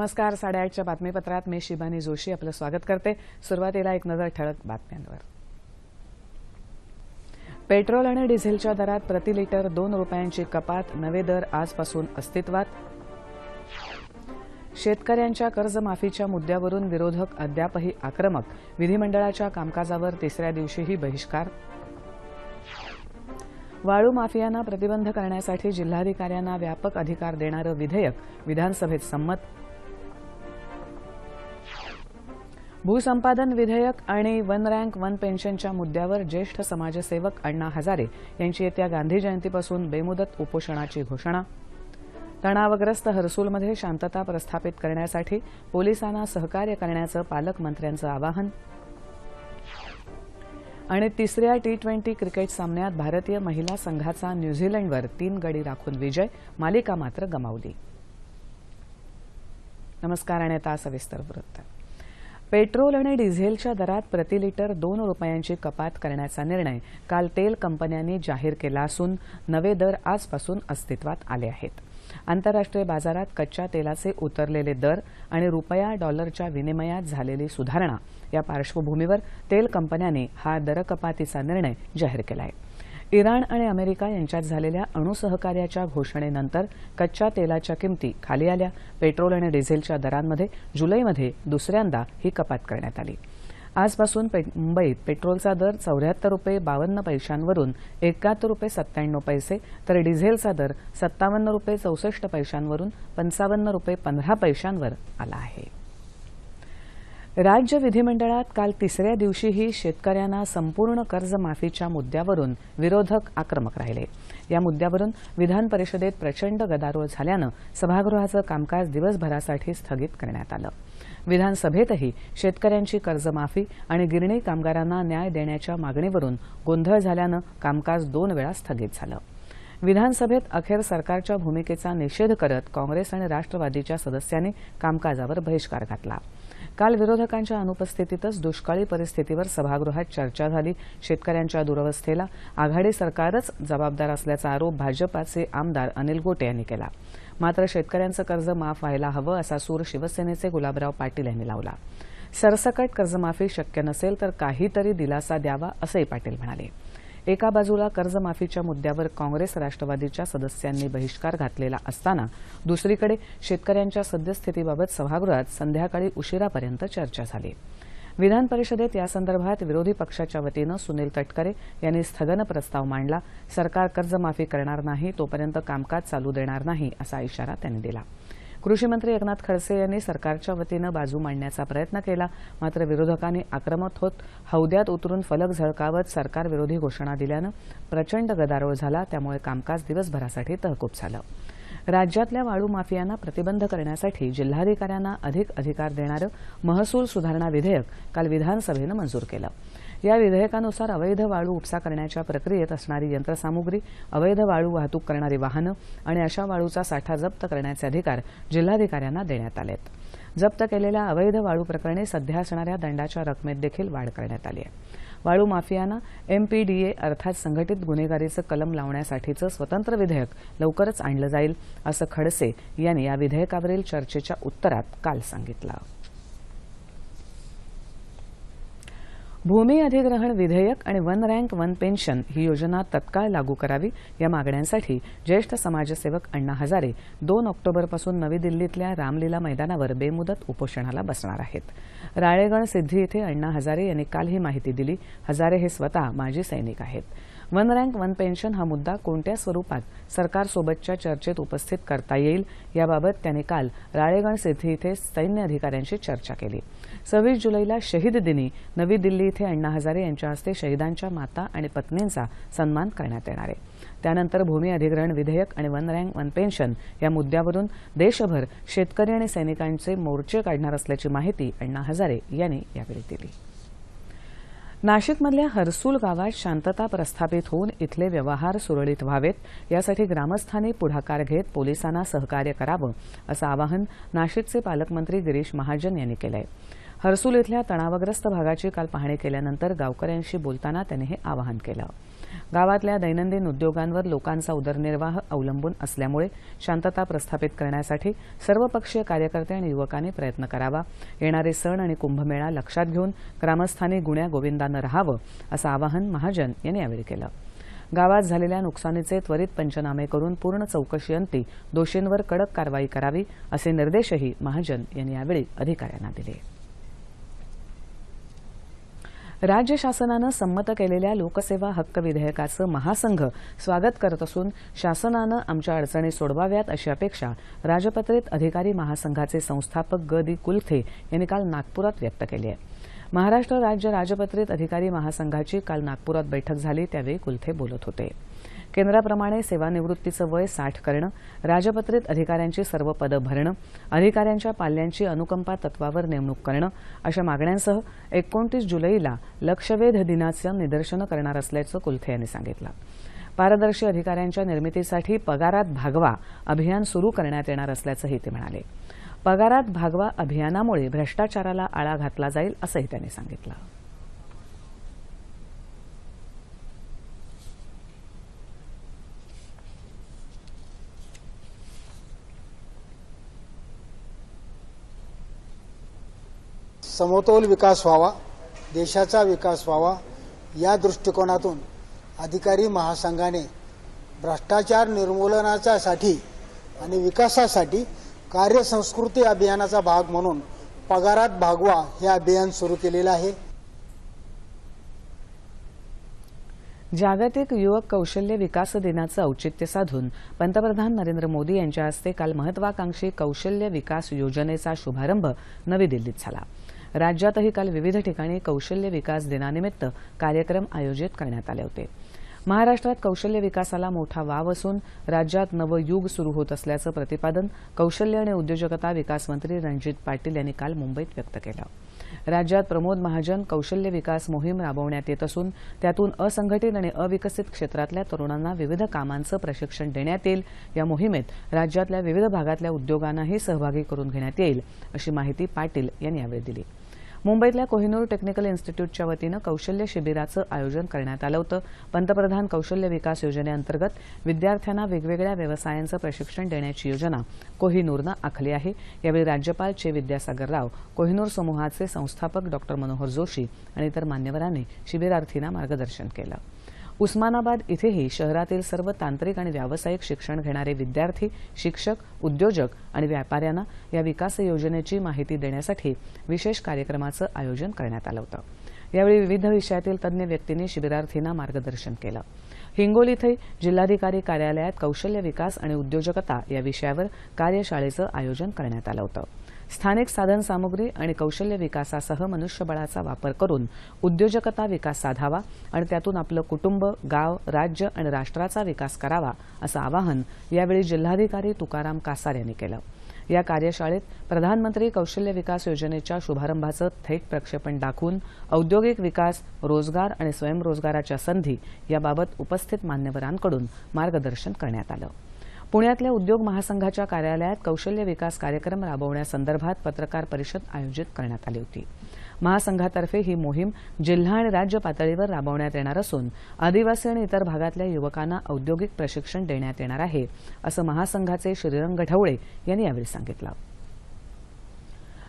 नमस्कार साडेआठच्या बातमीपत्रात मी शिबानी जोशी आपलं स्वागत करते. सुरुवातीला एक नजर ठळक बातम्यांवर. पेट्रोल आणि डिझेलच्या दरात प्रति लिटर दोन रुपयांची कपात नवे दर आजपासून अस्तित्वात. शेतकऱ्यांच्या कर्जमाफीच्या मुद्द्यावरून विरोधक अद्यापही आक्रमक. विधिमंडळाच्या कामकाजावर तिसऱ्या दिवशीही बहिष्कार. वाळू माफियांना प्रतिबंध करण्यासाठी जिल्हाधिकाऱ्यांना व्यापक अधिकार देणारं विधेयक विधानसभेत संमत. भूसंपादन विधेयक आणि वन रँक वन पेन्शनच्या मुद्द्यावर ज्येष्ठ समाजसेवक अण्णा हजारे यांची येत्या गांधी जयंतीपासून बेमुदत उपोषणाची घोषणा. तणावग्रस्त हर्सूलमध्ये शांतता प्रस्थापित करण्यासाठी पोलिसांना सहकार्य करण्याचं पालकमंत्र्यांचं आवाहन. आणि तिसऱ्या टी ट्वेंटी क्रिकेट सामन्यात भारतीय महिला संघाचा न्यूझीलंडवर तीन गडी राखून विजय मालिका मात्र गमावली. नमस्कार आणि आता सविस्तर वृत्त. पेट्रोल आणि डिझेलच्या दरात प्रति लिटर दोन रुपयांची कपात करण्याचा निर्णय काल तेल कंपन्यांनी जाहीर केला असून नवे दर आजपासून अस्तित्वात आले आहेत. आंतरराष्ट्रीय बाजारात कच्च्या तेलाचे उतरलेले दर आणि रुपया डॉलरच्या विनिमयात झालेली सुधारणा या पार्श्वभूमीवर तेल कंपन्यांनी हा दरकपातीचा निर्णय जाहीर केला आहे इराण आणि अमेरिका यांच्यात झालेल्या अणुसहकार्याच्या घोषणेनंतर कच्च्या तेलाच्या किमती खाली आल्या. पेट्रोल आणि डिझेलच्या दरांमध्ये जुलैमध्ये दुसऱ्यांदा ही कपात करण्यात आली. आजपासून मुंबईत पेट्रोलचा दर चौऱ्याहत्तर रुपये बावन्न पैशांवरून एकाहत्तर रुपये सत्त्याण्णव पैसे तर डिझेलचा दर सत्तावन्न रुपये चौसष्ट पैशांवरून पंचावन्न रुपये पंधरा पैशांवर आला आहे. राज्य विधिमंडळात काल तिसऱ्या दिवशीही शेतकऱ्यांना संपूर्ण कर्जमाफीच्या मुद्द्यावरून विरोधक आक्रमक राहिले. या मुद्द्यावरून विधान परिषदेत प्रचंड गदारोळ झाल्यानं सभागृहाचं कामकाज दिवसभरासाठी स्थगित करण्यात आलं. विधानसभेतही शेतकऱ्यांची कर्जमाफी आणि गिरणी कामगारांना न्याय देण्याच्या मागणीवरून गोंधळ झाल्यानं कामकाज दोन वेळा स्थगित झालं. विधानसभेत अखेर सरकारच्या भूमिकेचा निषेध करत काँग्रेस आणि राष्ट्रवादीच्या सदस्यांनी कामकाजावर बहिष्कार घातला. काल विरोधकांच्या अनुपस्थितीतच दुष्काळी परिस्थितीवर सभागृहात चर्चा झाली. शेतकऱ्यांच्या दुरवस्थेला आघाडी सरकारच जबाबदार असल्याचा आरोप भाजपाचे आमदार अनिल गोटे यांनी केला. मात्र शेतकऱ्यांचं कर्ज माफ व्हायला हवं असा सूर शिवसेनेचे गुलाबराव पाटील यांनी लावला. सरसकट कर्जमाफी शक्य नसेल तर काहीतरी दिलासा द्यावा असंही पाटील म्हणाले. एका बाजूला कर्जमाफीच्या मुद्द्यावर काँग्रेस राष्ट्रवादीच्या सदस्यांनी बहिष्कार घातलेला असताना दुसरीकडे शेतकऱ्यांच्या सद्यस्थितीबाबत सभागृहात संध्याकाळी उशिरापर्यंत चर्चा झाली. विधान परिषदेत यासंदर्भात विरोधी पक्षाच्या वतीनं सुनील तटकरे यांनी स्थगन प्रस्ताव मांडला सरकार कर्जमाफी करणार नाही तोपर्यंत कामकाज चालू देणार नाही असा इशारा त्यांनी दिला. कृषीमंत्री एकनाथ खडसे यांनी सरकारच्या वतीनं बाजू मांडण्याचा प्रयत्न केला. मात्र विरोधकांनी आक्रमक होत हौद्यात उतरून फलक झळकावत सरकारविरोधी घोषणा दिल्यानं प्रचंड गदारोळ झाला. त्यामुळे कामकाज दिवसभरासाठी तहकूब झालं. राज्यातल्या वाळू माफियांना प्रतिबंध करण्यासाठी जिल्हाधिकाऱ्यांना अधिक अधिकार देणारं महसूल सुधारणा विधेयक काल विधानसभेनं मंजूर केलं. या विधेयकानुसार अवैध वाळू उपसा करण्याच्या प्रक्रियेत असणारी यंत्रसामुग्री अवैध वाळू वाहतूक करणारी वाहनं आणि अशा वाळूचा साठा जप्त करण्याचे अधिकार जिल्हाधिकाऱ्यांना देण्यात आलेत. जप्त केलेल्या अवैध वाळू प्रकरणी सध्या असणाऱ्या दंडाच्या रकमेत देखील वाढ करण्यात आली आहे. वाळू माफियांना एमपीडीए अर्थात संघटित गुन्हेगारीचं कलम लावण्यासाठीचं स्वतंत्र विधेयक लवकरच आणलं जाईल असं खडसे यांनी या विधेयकावरील चर्चेच्या उत्तरात काल सांगितलं. भूमी अधिग्रहण विधेयक आणि वन रँक वन पेन्शन ही योजना तत्काळ लागू करावी या मागण्यांसाठी ज्येष्ठ समाजसेवक अण्णा हजारे दोन ऑक्टोबरपासून नवी दिल्लीतल्या रामलीला मैदानावर बेमुदत उपोषणाला बसणार आहेत. राळेगण सिद्धी इथे अण्णा हजारे यांनी काल ही माहिती दिली. हजारे हे स्वतः माजी सैनिक आहेत. वन रँक वन पेन्शन हा मुद्दा कोणत्या स्वरूपात सरकारसोबतच्या चर्चेत उपस्थित करता येईल याबाबत त्यांनी काल राळेगण सिद्धी इथे सैन्य अधिकाऱ्यांशी चर्चा केली. सव्वीस जुलैला शहीद दिनी नवी दिल्ली इथे अण्णा हजारे यांच्या हस्ते शहीदांच्या माता आणि पत्नींचा सन्मान करण्यात येणार आहे. त्यानंतर भूमी अधिग्रहण विधेयक आणि वन रँक वन पेन्शन या मुद्द्यावरून देशभर शेतकरी आणि सैनिकांचे मोर्चे काढणार असल्याची माहिती अण्णा हजारे यांनी यावेळी दिली. नाशिकमधल्या हर्सूल गावात शांतता प्रस्थापित होऊन इथले व्यवहार सुरळीत व्हावेत यासाठी ग्रामस्थांनी पुढाकार घेत पोलिसांना सहकार्य करावं असं आवाहन नाशिकचे पालकमंत्री गिरीश महाजन यांनी केलं आहे हर्सूल इथल्या तणावग्रस्त भागाची काल पाहणी केल्यानंतर गावकऱ्यांशी बोलताना त्यांनी हे आवाहन केलं. गावातल्या दैनंदिन उद्योगांवर लोकांचा उदरनिर्वाह अवलंबून असल्यामुळे शांतता प्रस्थापित करण्यासाठी सर्वपक्षीय कार्यकर्ते आणि युवकांनी प्रयत्न करावा. येणारे सण आणि कुंभमेळा लक्षात घेऊन ग्रामस्थांनी गुण्या गोविंदानं राहावं असं आवाहन महाजन यांनी यावेळी केलं. गावात झालेल्या नुकसानीचे त्वरित पंचनामे करून पूर्ण चौकशीअंती दोषींवर कडक कारवाई करावी असे निर्देशही महाजन यांनी यावेळी अधिकाऱ्यांना दिले. राज्य शासनानं संमत केलेल्या लोकसेवा हक्क विधेयकाचं महासंघ स्वागत करत असून शासनानं आमच्या अडचणी सोडवाव्यात अशी अपेक्षा राजपत्रित अधिकारी महासंघाचे संस्थापक ग दी कुलथे यांनी काल नागपुरात व्यक्त केली आहे. महाराष्ट्र राज्य राजपत्रित अधिकारी महासंघाची काल नागपुरात बैठक झाली त्यावेळी कुलथे बोलत होते. केंद्राप्रमाणे सेवानिवृत्तीचं वय साठ करणं राजपत्रित अधिकाऱ्यांची सर्व पदं भरणं अधिकाऱ्यांच्या पाल्यांची अनुकंपा तत्वावर नेमणूक करणं अशा मागण्यांसह एकोणतीस जुलैला लक्षवेध दिनाचं निदर्शनं करणार असल्याचं कुलथे यांनी सांगितलं. पारदर्शी अधिकाऱ्यांच्या निर्मितीसाठी पगारात भागवा अभियान सुरू करण्यात येणार असल्याचंही ते म्हणाले. पगारात भागवा अभियानामुळे भ्रष्टाचाराला आळा घातला जाईल असंही त्यांनी सांगितलं. समतोल विकास व्हावा देशाचा विकास व्हावा या दृष्टिकोनातून अधिकारी महासंघाने भ्रष्टाचार निर्मूलनाच्यासाठी आणि विकासासाठी कार्यसंस्कृती अभियानाचा भाग म्हणून पगारात भागवा हे अभियान सुरू केलेलं आहे. जागतिक युवक कौशल्य विकास दिनाचं औचित्य साधून पंतप्रधान नरेंद्र मोदी यांच्या हस्ते काल महत्वाकांक्षी कौशल्य विकास योजनेचा शुभारंभ नवी दिल्लीत झाला. राज्यातही काल विविध ठिकाणी कौशल्य विकास दिनानिमित्त कार्यक्रम आयोजित करण्यात आले होते. महाराष्ट्रात कौशल्य विकासाला मोठा वाव असून राज्यात नवं युग सुरू होत असल्याचं प्रतिपादन कौशल्य आणि उद्योजकता विकास मंत्री रणजित पाटील यांनी काल मुंबईत व्यक्त केलं. राज्यात प्रमोद महाजन कौशल्य विकास मोहीम राबवण्यात येत असून त्यातून असंघटित आणि अविकसित क्षेत्रातल्या तरुणांना विविध कामांचं प्रशिक्षण देण्यात येईल. या मोहिमेत राज्यातल्या विविध भागातल्या उद्योगांनाही सहभागी करून घेण्यात येईल अशी माहिती पाटील यांनी यावेळी दिली. मुंबईतल्या कोहिनूर टेक्निकल इन्स्टिट्यूटच्या वतीनं कौशल्य शिबिराचं आयोजन करण्यात आलं होतं. पंतप्रधान कौशल्य विकास योजनेअंतर्गत विद्यार्थ्यांना वेगवेगळ्या व्यवसायांचं प्रशिक्षण देण्याची योजना कोहिनूरनं आखली आहे. यावेळी राज्यपाल चे विद्यासागर राव कोहिनूर समूहाचे संस्थापक डॉ मनोहर जोशी आणि इतर मान्यवरांनी शिबिरार्थींना मार्गदर्शन केलं. उस्मानाबाद इथेही शहरातील सर्व तांत्रिक आणि व्यावसायिक शिक्षण घेणारे विद्यार्थी शिक्षक उद्योजक आणि व्यापाऱ्यांना या विकास योजनेची माहिती देण्यासाठी विशेष कार्यक्रमाचं आयोजन करण्यात आलं होतं. यावेळी विविध विषयातील तज्ज्ञ व्यक्तींनी शिबिरार्थींना मार्गदर्शन केलं. हिंगोली इथं जिल्हाधिकारी कार्यालयात कौशल्य विकास आणि उद्योजकता या विषयावर कार्यशाळेचं आयोजन करण्यात आलं होतं. स्थानिक साधन सामुग्री आणि कौशल्य विकासासह मनुष्यबळाचा वापर करून उद्योजकता विकास साधावा आणि त्यातून आपलं कुटुंब गाव राज्य आणि राष्ट्राचा विकास करावा असं आवाहन यावेळी जिल्हाधिकारी तुकाराम कासार यांनी केलं. या कार्यशाळेत प्रधानमंत्री कौशल्य विकास योजनेच्या शुभारंभाचं थेट प्रक्षेपण दाखवून औद्योगिक विकास रोजगार आणि स्वयंरोजगाराच्या संधी याबाबत उपस्थित मान्यवरांकडून मार्गदर्शन करण्यात आलं. पुण्यातल्या उद्योग महासंघाच्या कार्यालयात कौशल्य विकास कार्यक्रम राबवण्यासंदर्भात पत्रकार परिषद आयोजित करण्यात आली होती. महासंघातर्फे ही मोहीम जिल्हा आणि राज्य पातळीवर राबवण्यात येणार असून आदिवासी आणि इतर भागातल्या युवकांना औद्योगिक प्रशिक्षण देण्यात येणार आहे असं महासंघाचे श्रीरंग ढवळे यांनी यावेळी सांगितलं.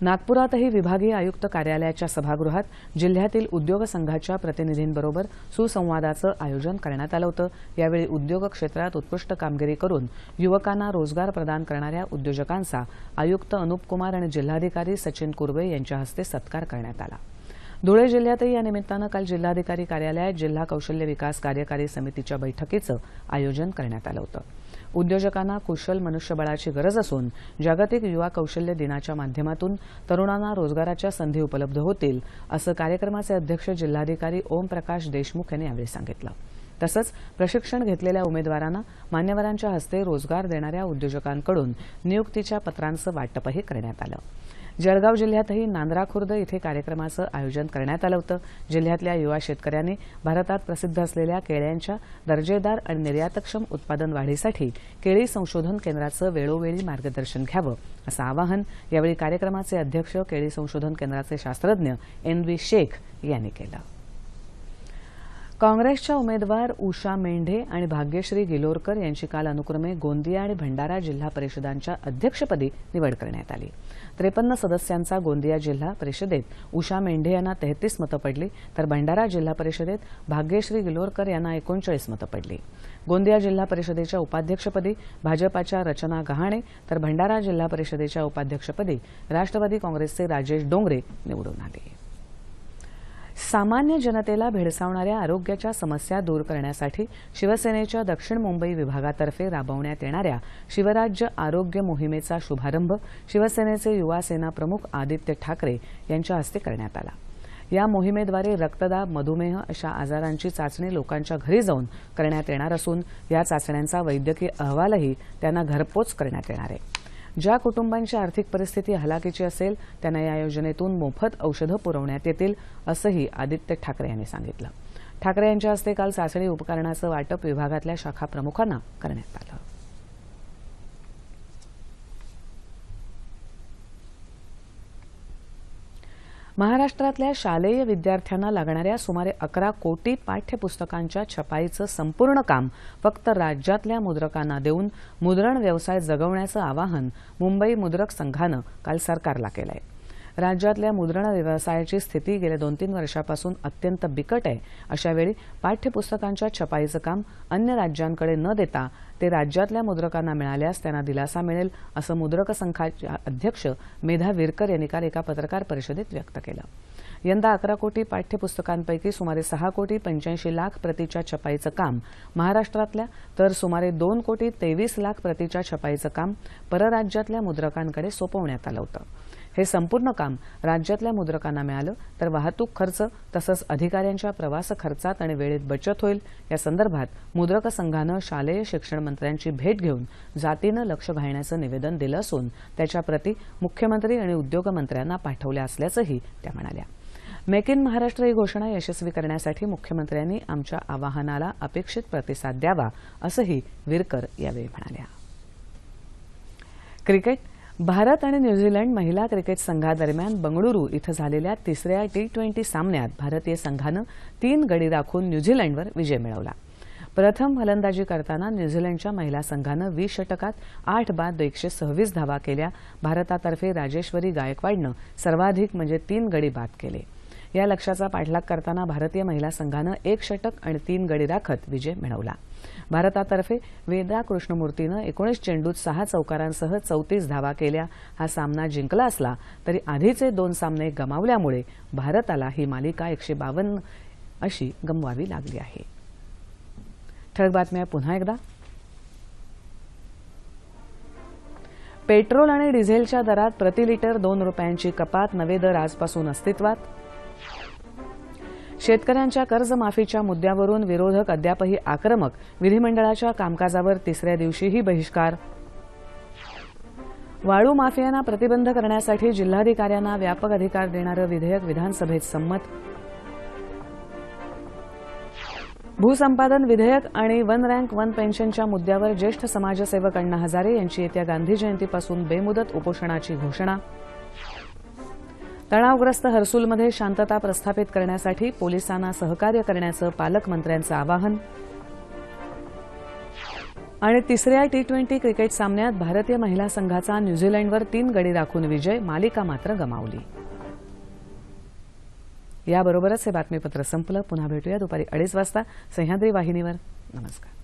नागपुरातही विभागीय आयुक्त कार्यालयाच्या सभागृहात जिल्ह्यातील उद्योग संघाच्या प्रतिनिधींबरोबर सुसंवादाचं आयोजन करण्यात आलं होतं. यावेळी उद्योग क्षेत्रात उत्कृष्ट कामगिरी करून युवकांना रोजगार प्रदान करणाऱ्या उद्योजकांचा आयुक्त अनुप कुमार आणि जिल्हाधिकारी सचिन कुर्वे यांच्या हस्ते सत्कार करण्यात आला. धुळे जिल्ह्यातही या निमित्तानं काल जिल्हाधिकारी कार्यालयात जिल्हा कौशल्य विकास कार्यकारी समितीच्या बैठकीचं आयोजन करण्यात आलं होतं. उद्योजकांना कुशल मनुष्यबळाची गरज असून जागतिक युवा कौशल्य दिनाच्या माध्यमातून तरुणांना रोजगाराच्या संधी उपलब्ध होतील असं कार्यक्रमाचे अध्यक्ष जिल्हाधिकारी ओमप्रकाश देशमुख यांनी यावेळी सांगितलं. तसंच प्रशिक्षण घेतलेल्या उमेदवारांना मान्यवरांच्या हस्ते रोजगार देणाऱ्या उद्योजकांकडून नियुक्तीच्या पत्रांचं वाटपही करण्यात आलं. जळगाव जिल्ह्यातही नांदरा खुर्द इथे कार्यक्रमाचं आयोजन करण्यात आलं होतं. जिल्ह्यातल्या युवा शेतकऱ्यांनी भारतात प्रसिद्ध असलेल्या केळ्यांच्या दर्जेदार आणि निर्यातक्षम उत्पादन वाढीसाठी केळी संशोधन केंद्राचं वेळोवेळी मार्गदर्शन घ्यावं असं आवाहन यावेळी कार्यक्रमाचे अध्यक्ष केळी संशोधन केंद्राचे शास्त्रज्ञ एन व्ही शेख यांनी केलं. काँग्रेसच्या उमेदवार उषा मेंढे आणि भाग्यश्री गिलोरकर यांची काल अनुक्रमे गोंदिया आणि भंडारा जिल्हा परिषदांच्या अध्यक्षपदी निवड करण्यात आली. त्रेपन्न सदस्यांचा गोंदिया जिल्हा परिषदेत उषा मेंढे यांना तेहतीस मतं पडली तर भंडारा जिल्हा परिषदेत भाग्यश्री गिलोरकर यांना एकोणचाळीस मतं पडली. गोंदिया जिल्हा परिषदेच्या उपाध्यक्षपदी भाजपाच्या रचना गहाणे तर भंडारा जिल्हा परिषदेच्या उपाध्यक्षपदी राष्ट्रवादी काँग्रेसचे राजेश डोंगरे निवडून आले. सामान्य जनतेला भेडसावणाऱ्या आरोग्याच्या समस्या दूर करण्यासाठी शिवसेनेच्या दक्षिण मुंबई विभागातर्फे राबवण्यात येणाऱ्या शिवराज्य आरोग्य मोहिमेचा शुभारंभ शिवसेनेचे युवा सेना प्रमुख आदित्य ठाकरे यांच्या हस्ते करण्यात आला. या मोहिमेद्वारे रक्तदाब मधुमेह अशा आजारांची चाचणी लोकांच्या घरी जाऊन करण्यात येणार असून या चाचण्यांचा वैद्यकीय अहवालही त्यांना घरपोच करण्यात येणार आहे. ज्या कुटुंबांची आर्थिक परिस्थिती हलाखीची असेल त्यांना या योजनेतून मोफत औषधं पुरवण्यात येतील असंही आदित्य ठाकरे यांनी सांगितलं. ठाकरे यांच्या हस्ते काल चाचणी उपकरणाचं वाटप विभागातल्या शाखा प्रमुखांना करण्यात आलं. महाराष्ट्रातल्या शालेय विद्यार्थ्यांना लागणाऱ्या सुमारे अकरा कोटी पाठ्यपुस्तकांच्या छपाईचं संपूर्ण काम फक्त राज्यातल्या मुद्रकांना देऊन मुद्रण व्यवसाय जगवण्याचं आवाहन मुंबई मुद्रक संघानं काल सरकारला केलं आहे राज्यातल्या मुद्रण व्यवसायाची स्थिती गेल्या दोन तीन वर्षापासून अत्यंत बिकट आहे. अशावेळी पाठ्यपुस्तकांच्या छपाईचं काम अन्य राज्यांकडे न देता ते राज्यातल्या मुद्रकांना मिळाल्यास त्यांना दिलासा मिळेल असं मुद्रक संघाच्या अध्यक्ष मेधा विरकर यांनी काल एका पत्रकार परिषदेत व्यक्त केलं. यंदा अकरा कोटी पाठ्यपुस्तकांपैकी सुमारे सहा कोटी पंच्याऐंशी लाख प्रतीच्या छपाईचं काम महाराष्ट्रातल्या तर सुमारे दोन कोटी तेवीस लाख प्रतीच्या छपाईचं काम परराज्यातल्या मुद्रकांकडे सोपवण्यात आलं होतं. हे संपूर्ण काम राज्यातल्या मुद्रकांना मिळालं तर वाहतूक खर्च तसंच अधिकाऱ्यांच्या प्रवास खर्चात आणि वेळेत बचत होईल या संदर्भात मुद्रक संघानं शालेय शिक्षण मंत्र्यांची भेट घेऊन जातीनं लक्ष घालण्याचं निवेदन दिलं असून त्याच्या प्रती मुख्यमंत्री आणि उद्योगमंत्र्यांना पाठवल्या असल्याचंही त्या म्हणाल्या. मेक इन महाराष्ट्र ही घोषणा यशस्वी करण्यासाठी मुख्यमंत्र्यांनी आमच्या आवाहनाला अपेक्षित प्रतिसाद द्यावा असंही विरकर यावेळी म्हणाल्या. क्रिकेट भारत आणि न्यूझीलंड महिला क्रिकेट संघादरम्यान बंगळुरू इथं झालेल्या तिसऱ्या टी ट्वेंटी सामन्यात भारतीय संघानं तीन गडी राखून न्यूझीलंडवर विजय मिळवला. प्रथम फलंदाजी करताना न्यूझीलंडच्या महिला संघानं वीस षटकात आठ बाद एकशे सव्वीस धावा केल्या. भारतातर्फे राजेश्वरी गायकवाडनं सर्वाधिक म्हणजे तीन गडी बाद केले. या लक्ष्याचा पाठलाग करताना भारतीय महिला संघानं एक षटक आणि तीन गडी राखत विजय मिळवला. भारतातर्फे वेदा कृष्णमूर्तीनं एकोणीस चेंडूत सहा चौकारांसह चौतीस धावा केल्या. हा सामना जिंकला असला तरी आधीचे दोन सामने गमावल्यामुळे भारताला ही मालिका एकशे बावन्न अशी गमवावी लागली आहे. ठळक बातम्या पुन्हा एकदा. पेट्रोल आणि डिझेलच्या दरात प्रति लिटर दोन रुपयांची कपात नवे दर आजपासून अस्तित्वात. शेतकऱ्यांच्या कर्जमाफीच्या मुद्द्यावरून विरोधक अद्यापही आक्रमक विधिमंडळाच्या कामकाजावर तिसऱ्या दिवशीही बहिष्कार. वाळू माफियांना प्रतिबंध करण्यासाठी जिल्हाधिकाऱ्यांना व्यापक अधिकार देणारं विधेयक विधानसभेत संमत. भूसंपादन विधेयक आणि वन रँक वन पेन्शनच्या मुद्द्यावर ज्येष्ठ समाजसेवक अण्णा हजारे यांची येत्या गांधी जयंतीपासून बेमुदत उपोषणाची घोषणा. तणावग्रस्त हर्सूलमध्ये शांतता प्रस्थापित करण्यासाठी पोलिसांना सहकार्य करण्याचं पालकमंत्र्यांचं आवाहन. आणि तिसऱ्या टी ट्वेंटी क्रिकेट सामन्यात भारतीय महिला संघाचा न्यूझीलंडवर तीन गडी राखून विजय मालिका मात्र गमावली. याबरोबरच हे बातमीपत्र संपलं. पुन्हा भेटूया दुपारी अडीच वाजता. सह्याद्री वाहिनीवर. नमस्कार.